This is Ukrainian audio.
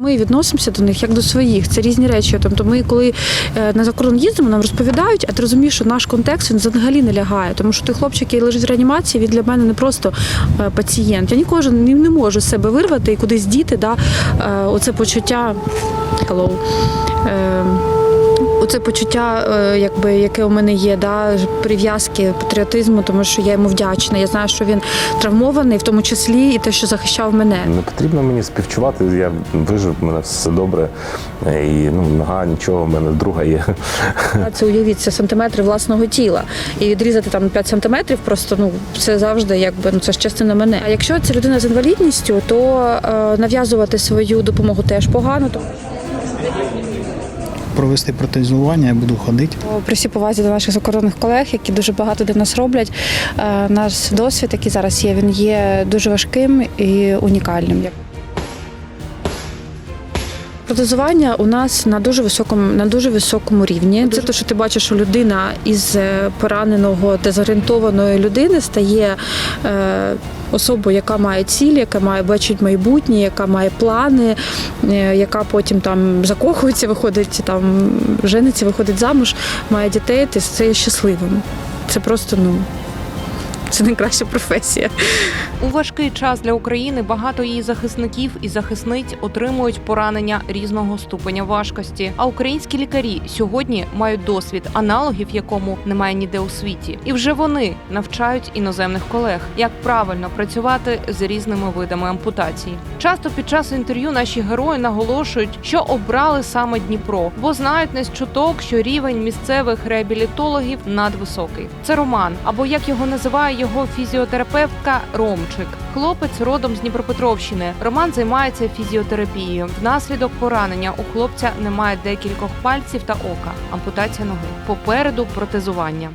Ми відносимося до них як до своїх. Це різні речі. Тобто, ми, коли е, на закордон їздимо, нам розповідають, а ти розумієш, що наш контекст він взагалі не лягає. Тому що той хлопчик, який лежить в реанімації, він для мене не просто е, пацієнт. Я нікого не, можу з себе вирвати і кудись діти. Да, е, оце почуття. Hello. Оце почуття, е, якби яке у мене є, да, прив'язки, патріотизму, тому що я йому вдячна. Я знаю, що він травмований, в тому числі і те, що захищав мене. Не потрібно мені співчувати. Я вижив, в мене все добре. І ну, нога, нічого, в мене друга є. Це уявіть, це сантиметри власного тіла. І відрізати там 5 сантиметрів, просто ну це завжди якби ну це ж частина мене. А якщо це людина з інвалідністю, то е, нав'язувати свою допомогу теж погано. То провести протезування, я буду ходити. при всій повазі до наших закордонних колег, які дуже багато для нас роблять. е, Наш досвід, який зараз є, він є дуже важким і унікальним. Протезування у нас на дуже високому на дуже високому рівні. Це те, що ти бачиш, що людина із е, пораненого дезорієнтованої людини стає е, особою, яка має цілі, яка має бачить майбутнє, яка має плани, е, яка потім там закохується, виходить там жениться, виходить замуж, має дітей. Ти це щасливим. Це просто ну це найкраща професія. У важкий час для України багато її захисників і захисниць отримують поранення різного ступеня важкості. А українські лікарі сьогодні мають досвід, аналогів якому немає ніде у світі, і вже вони навчають іноземних колег, як правильно працювати з різними видами ампутації. Часто під час інтерв'ю наші герої наголошують, що обрали саме Дніпро, бо знають не з чуток, що рівень місцевих реабілітологів надвисокий. Це Роман, або як його називає його фізіотерапевтка Ромчик. Хлопець родом з Дніпропетровщини. Роман займається фізіотерапією. Внаслідок поранення у хлопця немає декількох пальців та ока. Ампутація ноги. Попереду протезування.